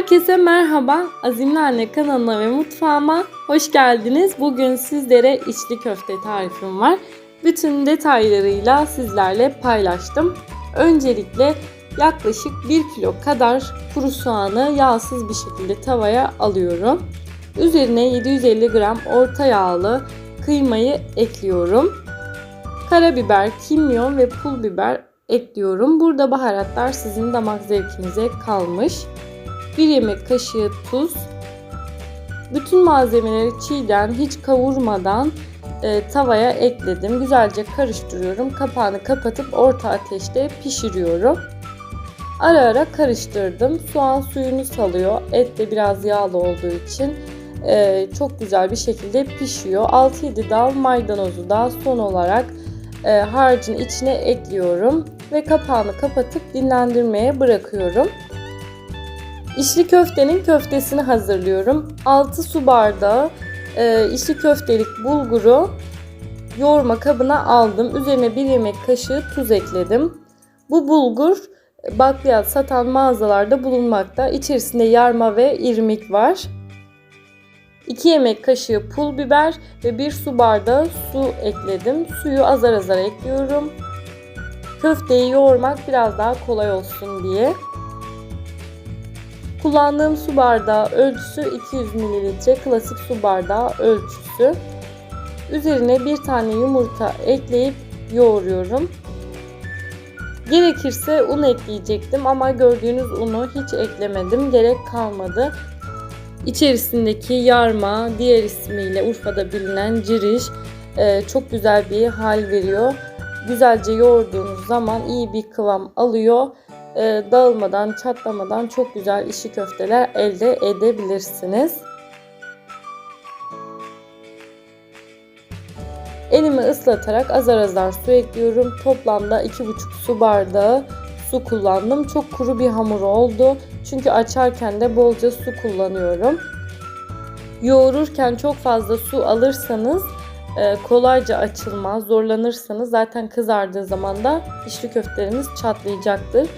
Herkese merhaba. Azimli Anne kanalına ve mutfağıma hoş geldiniz. Bugün sizlere içli köfte tarifim var. Bütün detaylarıyla sizlerle paylaştım. Öncelikle yaklaşık 1 kilo kadar kuru soğanı yağsız bir şekilde tavaya alıyorum. Üzerine 750 gram orta yağlı kıymayı ekliyorum. Karabiber, kimyon ve pul biber ekliyorum. Burada baharatlar sizin damak zevkinize kalmış. 1 yemek kaşığı tuz. Bütün malzemeleri çiğden hiç kavurmadan e, tavaya ekledim. Güzelce karıştırıyorum. Kapağını kapatıp orta ateşte pişiriyorum. Ara ara karıştırdım. Soğan suyunu salıyor. Et de biraz yağlı olduğu için e, çok güzel bir şekilde pişiyor. 6-7 dal maydanozu da son olarak e, harcın içine ekliyorum ve kapağını kapatıp dinlendirmeye bırakıyorum. İçli köftenin köftesini hazırlıyorum. 6 su bardağı e, içli köftelik bulguru yoğurma kabına aldım. Üzerine 1 yemek kaşığı tuz ekledim. Bu bulgur bakliyat satan mağazalarda bulunmakta. İçerisinde yarma ve irmik var. 2 yemek kaşığı pul biber ve 1 su bardağı su ekledim. Suyu azar azar ekliyorum. Köfteyi yoğurmak biraz daha kolay olsun diye. Kullandığım su bardağı ölçüsü 200 ml klasik su bardağı ölçüsü. Üzerine bir tane yumurta ekleyip yoğuruyorum. Gerekirse un ekleyecektim ama gördüğünüz unu hiç eklemedim. Gerek kalmadı. İçerisindeki yarma, diğer ismiyle Urfa'da bilinen ciriş e, çok güzel bir hal veriyor. Güzelce yoğurduğunuz zaman iyi bir kıvam alıyor. E, dağılmadan, çatlamadan çok güzel işi köfteler elde edebilirsiniz. Elimi ıslatarak azar azar su ekliyorum. Toplamda 2,5 su bardağı su kullandım. Çok kuru bir hamur oldu. Çünkü açarken de bolca su kullanıyorum. Yoğururken çok fazla su alırsanız e, kolayca açılmaz. Zorlanırsanız zaten kızardığı zaman da içli köfteleriniz çatlayacaktır.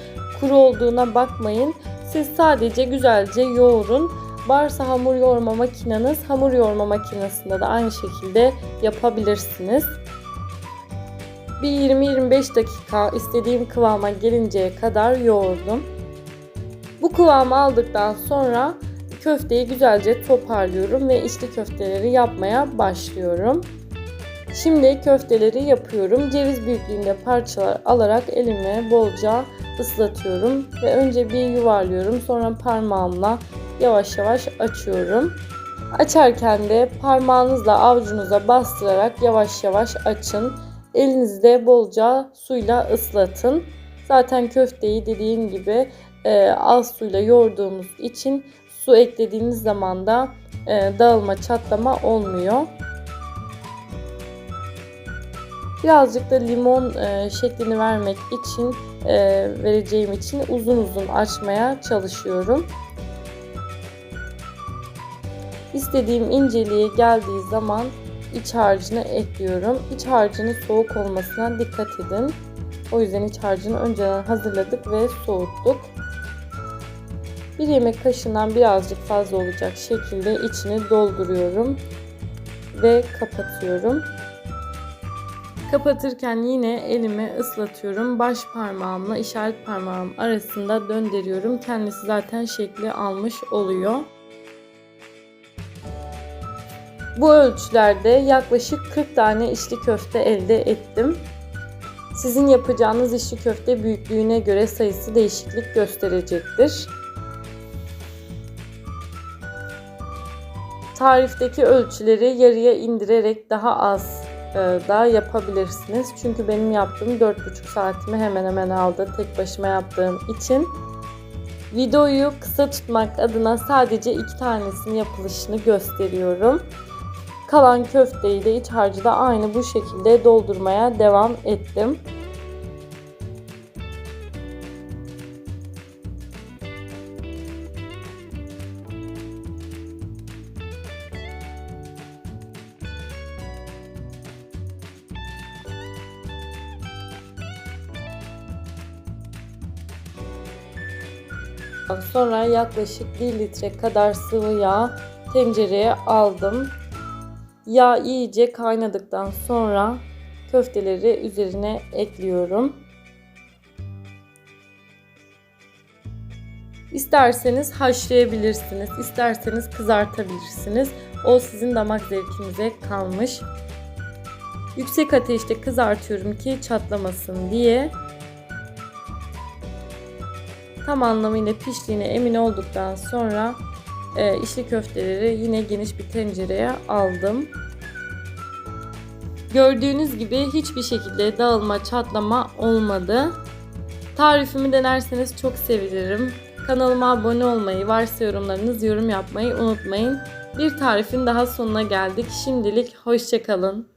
Kuru olduğuna bakmayın. Siz sadece güzelce yoğurun. Varsa hamur yoğurma makineniz, hamur yoğurma makinesinde de aynı şekilde yapabilirsiniz. Bir 20-25 dakika istediğim kıvama gelinceye kadar yoğurdum. Bu kıvamı aldıktan sonra köfteyi güzelce toparlıyorum ve içli köfteleri yapmaya başlıyorum. Şimdi köfteleri yapıyorum. Ceviz büyüklüğünde parçalar alarak elimle bolca ıslatıyorum ve önce bir yuvarlıyorum. Sonra parmağımla yavaş yavaş açıyorum. Açarken de parmağınızla avucunuza bastırarak yavaş yavaş açın. Elinizde bolca suyla ıslatın. Zaten köfteyi dediğim gibi e, az suyla yoğurduğumuz için su eklediğiniz zaman da e, dağılma çatlama olmuyor. Birazcık da limon e, şeklini vermek için e, vereceğim için uzun uzun açmaya çalışıyorum. İstediğim inceliğe geldiği zaman iç harcını ekliyorum. İç harcının soğuk olmasına dikkat edin. O yüzden iç harcını önceden hazırladık ve soğuttuk. Bir yemek kaşığından birazcık fazla olacak şekilde içini dolduruyorum ve kapatıyorum. Kapatırken yine elimi ıslatıyorum. Baş parmağımla işaret parmağım arasında döndürüyorum. Kendisi zaten şekli almış oluyor. Bu ölçülerde yaklaşık 40 tane içli köfte elde ettim. Sizin yapacağınız içli köfte büyüklüğüne göre sayısı değişiklik gösterecektir. Tarifteki ölçüleri yarıya indirerek daha az da yapabilirsiniz. Çünkü benim yaptığım 4,5 saatimi hemen hemen aldı tek başıma yaptığım için. Videoyu kısa tutmak adına sadece iki tanesinin yapılışını gösteriyorum. Kalan köfteyi de iç harcı da aynı bu şekilde doldurmaya devam ettim. Sonra yaklaşık 1 litre kadar sıvı yağ tencereye aldım. Yağ iyice kaynadıktan sonra köfteleri üzerine ekliyorum. İsterseniz haşlayabilirsiniz, isterseniz kızartabilirsiniz. O sizin damak zevkinize kalmış. Yüksek ateşte kızartıyorum ki çatlamasın diye. Tam anlamıyla piştiğine emin olduktan sonra e, içli köfteleri yine geniş bir tencereye aldım. Gördüğünüz gibi hiçbir şekilde dağılma, çatlama olmadı. Tarifimi denerseniz çok sevinirim. Kanalıma abone olmayı, varsa yorumlarınız yorum yapmayı unutmayın. Bir tarifin daha sonuna geldik. Şimdilik hoşçakalın.